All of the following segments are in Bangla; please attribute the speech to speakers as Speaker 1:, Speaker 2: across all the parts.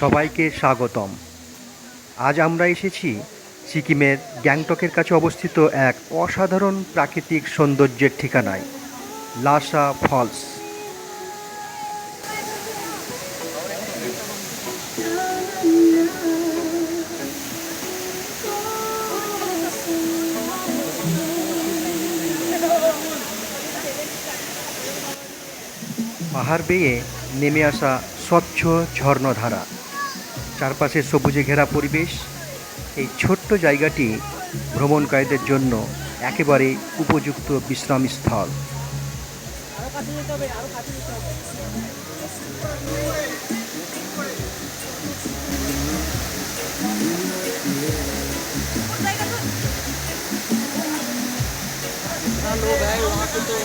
Speaker 1: সবাইকে স্বাগতম। আজ আমরা এসেছি সিকিমের গ্যাংটকের কাছে অবস্থিত এক অসাধারণ প্রাকৃতিক সৌন্দর্যের ঠিকানায়, লাসা ফলস। পাহাড় বেয়ে নেমে আসা স্বচ্ছ ঝর্ণধারা চারপাশে সবুজে ঘেরা পরিবেশ এই ছোট্ট জায়গাটি ভ্রমণকারীদের জন্য একেবারে উপযুক্ত বিশ্রামস্থল
Speaker 2: लोग है वहाँ पे तो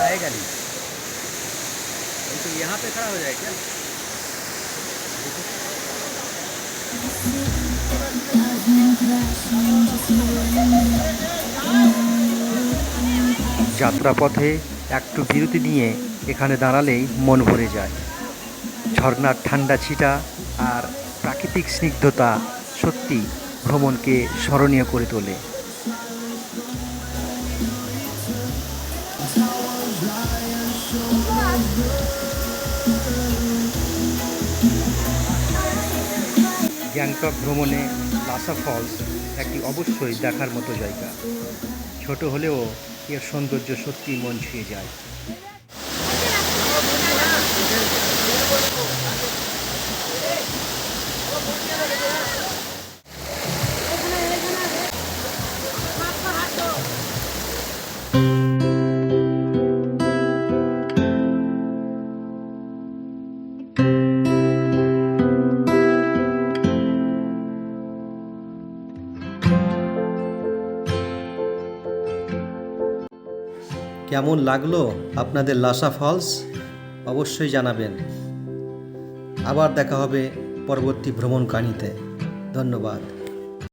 Speaker 2: आएगा नहीं तो यहाँ पे खड़ा हो जाए क्या
Speaker 1: যাত্রাপথে একটু বিরতি নিয়ে এখানে দাঁড়ালেই মন ভরে যায় ঝর্ণার ঠান্ডা ছিটা আর প্রাকৃতিক স্নিগ্ধতা সত্যি ভ্রমণকে স্মরণীয় করে তোলে গ্যাংটক ভ্রমণে লাসা ফলস একটি অবশ্যই দেখার মতো জায়গা। ছোট হলেও এর সৌন্দর্য সত্যি মন ছুঁয়ে যায়। কেমন লাগল আপনাদের লাসা ফলস? অবশ্যই জানাবেন। আবার দেখা হবে পরবর্তী ভ্রমণ ধন্যবাদ।